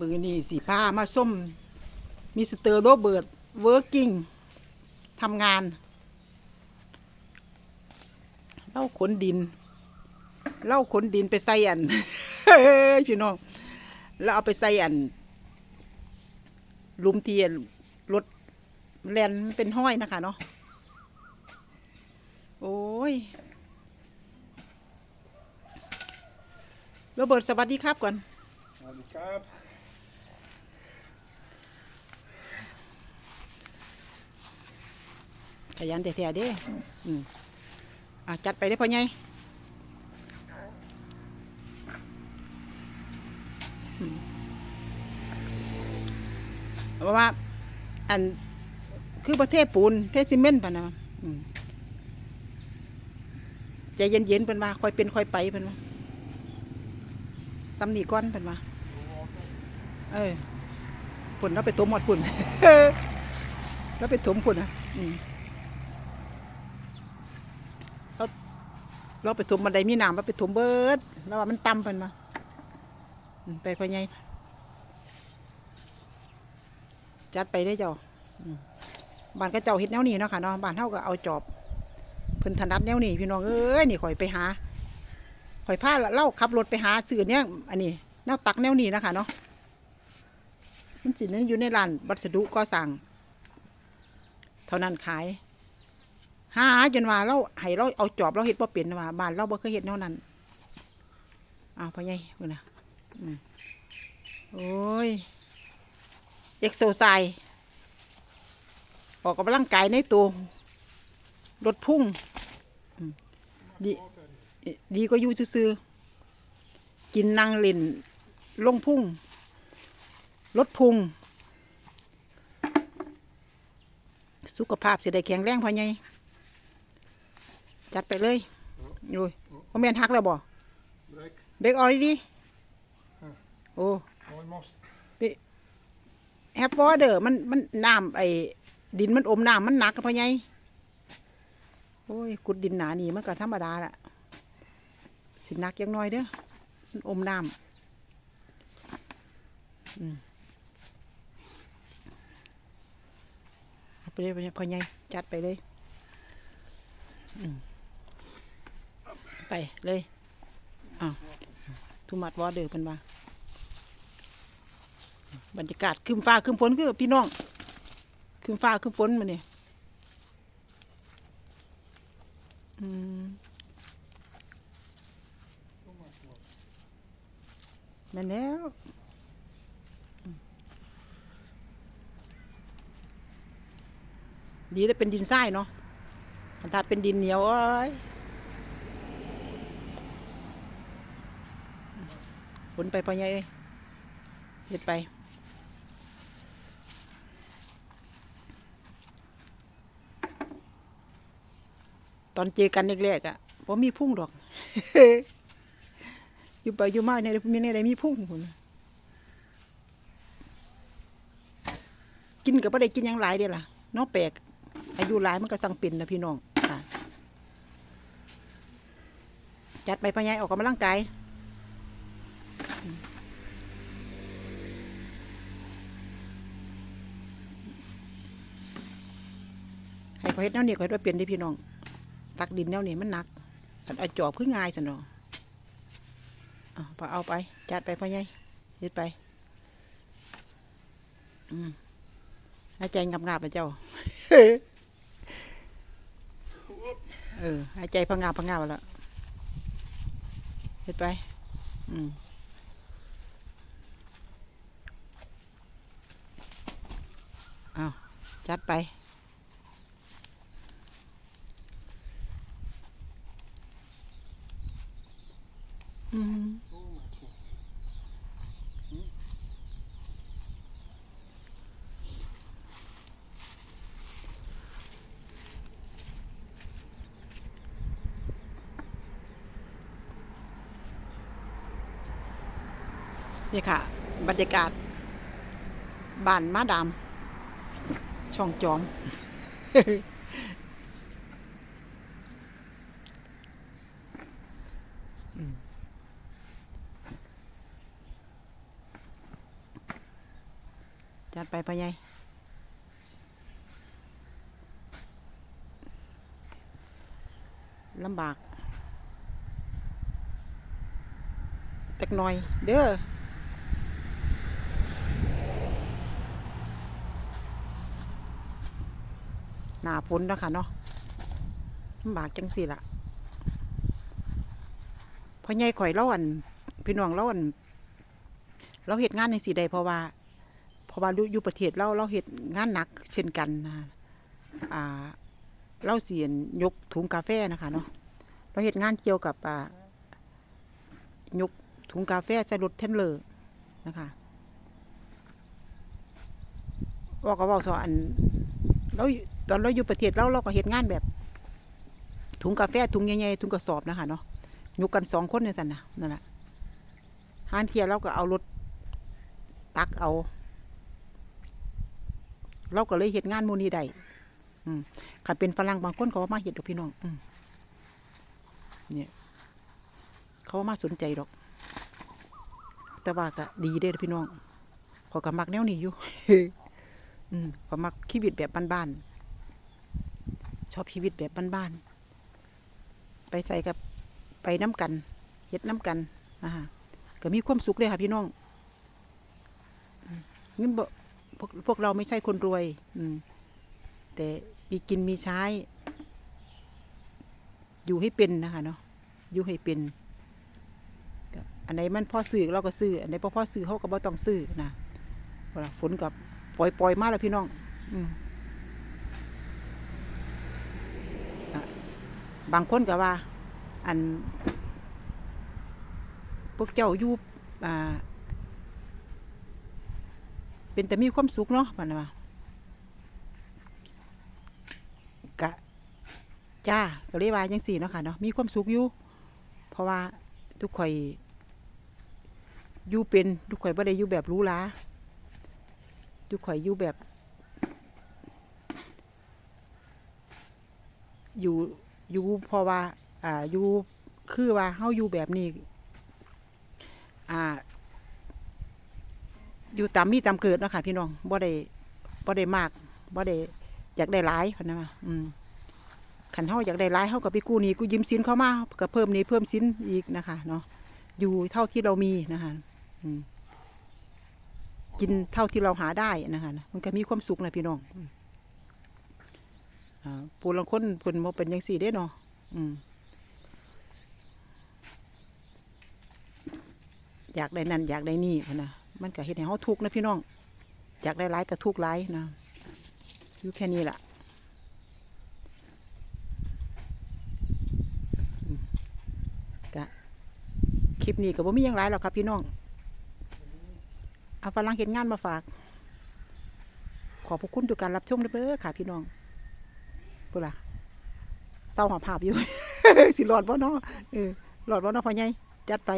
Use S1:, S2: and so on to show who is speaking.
S1: มือนี่สีผ้ามาส้มมิสเตอร์โรเบิร์ตเวิร์กิ้งทำงานเล่าขนดินเล่าขนดินไปใส่อันพี่น้องแล้วเอาไปใส่อันลุมเทียนรถแลนเป็นห้อยนะคะเนาะโอ้ยโรเบิร์ตสวัสดีครับก่อน
S2: สวัสดีครับ
S1: ขยันแต่แท้เด้อืมอะจัดไปได้พอใหญ่อืมเพราะว่า อันคือประเทศปูนเทศซีเมนต์ปะนะอืมใจเย็นๆเพิ่นว่าค่อยเป็นค่อยไปเพิ่นว่าซ้ำนี่ก้อนเพิ่นว่าเออปุ่นเราไปถมหมดปุ่นแล้วไปถมปุ่นอะ อืม เราไปถมบันไดมีน้ำเราไปถมเบิดแล้วว่ามันต่ำเพิ่นมาไปพ่อใหญ่จัดไปได้เจ้าบ้านก็เจ้าเฮ็ดแนวนี้เนาะค่ะเนาะบ้านเฮาก็เอาจอบเพิ่นถนัดแนวนี้พี่น้องเอ้ยนี่ข่อยไปหาข่อยพาเล่าขับรถไปหาซื้อเนี่ยอันนี้แนวตักแนวนี้นะคะเนาะมันสินั้นอยู่ในร้านวัสดุก่อสร้างเท่านั้นขาย หาจนว่าเราให้เราเอาจอบเราเห็ดบ่เป็นว่าบ้านเราบ่เคยเห็ดแนวนั้นอ้าวพ่อใหญ่เพิ่นน่ะโอ้ยเอ็กโซไซออกกำลังกายในตัวรถพุ่งดีดีก็อยู่ซื่อกินนั่งเล่นลงพุ่งรถพุ่งสุขภาพสิได้แข็งแรงพ่อใหญ่ จัดไปเลยโอ้ยพ่อแม่นหักแล้วบ่
S2: Break
S1: เบรกออลดีโอ้
S2: almost
S1: แฮปวอเดอร์มันมันน้ำไอ้ดินมันอมน้ำมันหนักพ่อใหญ่โอ้ยขุดดินหนานี่มันก็ธรรมดาละสิหนักอยังน้อยเด้อมันอมน้ำอืมเอาไปเลยพ่อใหญ่พ่อใหญ่จัดไปเลย อืม ไปเลยอ้าวทุมัดวอเดือเป็นว่าบรรยากาศคืมฟ้าคืมฝนคือพี่น้องคืมฟ้าคืมฝนมาเนี่ยอืมแม่นแล้วดีแต่เป็นดินทรายเนาะถ้าเป็นดินเหนียวเอ้ย ฝนไปพอใหญ่เอ้ยเฮ็ดไปตอนเจอกันแรกๆอะพอมีพุ่งดอก อยู่ไปอยู่มาเนี่ยมีในใดมีพุ่งพุ่นกินกับไ่ได้กินยังหลายเดียวล่ะน้องแปลก อายุหลายมันก็สั่งเป็นนะพี่น้องจัดไปพะยายออกกำลังกาย ให้เขาเฮ็ดแนวนี้เขาเฮ็ดว่าเปลี่ยนได้พี่น้อง ตักดินแนวนี้มันหนักขันเอาจอบคือง่ายสันเนาะเอพอเอาไป จัดไปพ่อใหญ่เฮ็ดไป อืมหายใจงับงับไปเจ้า เออหายใจพังงาบพังงาบแล้วเฮ็ดไป อืมเอาจัดไป อืม นี่ค่ะ บรรยากาศบ้านมาดาม ช่องจอม จัดไปพ่อใหญ่ลำบากจักหน่อย เด้อ หนาฝนนะคะเนาะลำบากจังสิละพอใหญ่ข่อยเล่าอันพี่น้องเล่าอันเราเหตุงานในสีใดเพราะว่าเพราะว่าอยู่ประเทศเราเราเหตุงานหนัก เช่นกันนะอ่าเราเสียนยกถุงกาแฟนะคะเนาะเราเหตุงานเกี่ยวกับอ่ายกถุงกาแฟใส่รถเทนเลอร์นะคะว่าก็บอกสอันเรา ตอนเราอยู่ประเทศเราเราก็เหตุงานแบบ ถุงกาแฟถุงใหญ่ๆถุงกระสอบนะคะเนาะยกกันสองคนเนี่ยสันนะนั่นแหละหานเทียเราก็เอารถตักเอา เราก็เลยเห็ดงานมูนีได้อืมขันเป็นฝรั่งบางคนเขาว่ามาเห็ดดอกพี่น้องอเนี่ย เขาว่ามาสนใจดอก แต่ว่าก็ดีเด้พี่น้องขอก็มักแนวนี้อยู่ขอมก็มักชีวิตแบบบ้านๆ ชอบชีวิตแบบบ้านๆไปใส่กับไปน้ำกันเห็ดน้ำกันนะฮะก็มีความสุขเลยค่ะพี่น้องนบ่พวกพวกเราไม่ใช่คนรวย อืม แต่มีกินมีใช้ อยู่ให้เป็นนะคะเนาะอยู่ให้เป็นอันไหนมันพ่อซื้อเราก็ซื้ออันไหนพ่อพ่อซื้อเขาก็บ่ต้องซื้อนะฝนกับปล่อยปล่อยมาแล้วพี่น้อง อืมอะ บางคนก็ว่า อัน พวกเจ้าอยู่อ่าเป็นแต่มีความสุขเนาะมันว่ากะจ้าก็เรียกว่าจังสี่เนาะค่ะเนาะมีความสุขอยู่ เพราะว่าทุกข่อยอยู่เป็นทุกข่อยบ่ได้อยู่แบบรู้ลาทุกข่อยอยู่แบบ อยู่ อยู่เพราะว่าอ่าอยู่คือว่าเฮาอยู่แบบนี้อ่าอยู่ตามมีตามเกิดเนาะค่ะพี่น้องบ่ได้บ่ได้มากบ่ได้อยากได้หลายพะนะว่าอืมขันเฮาอยากได้หลายเฮาก็ไปกู้นี้กู้ยืมสินเข้ามาก็เพิ่มนี้เพิ่มสินอีกนะคะเนาะอยู่เท่าที่เรามีนะคะกินเท่าที่เราหาได้นะคะมันก็มีความสุขนะพี่น้อง ปูลังคนเพิ่นบ่เป็นจังซี่เด้เนาะอืมอยากได้นั่นอยากได้นี่พนะมันก็เห็นให้เขาทุกข์นะพี่น้อง อยากได้ร้ายก็ทุกข์ร้ายนะอยู่แค่นี้แหละกะคลิปนี้ก็บ่มีหยังไรหรอกครับพี่น้องเอาฝรั่งเห็นงานมาฝาก ขอบพระคุณทุกการรับชมเด้อค่ะพี่น้อง ปุ๊ล่ะเศร้าหอบภาพอยู่ สิหลอดบ่เนาะเออหลอดบ่เนาะพ่อใหญ่จัดไป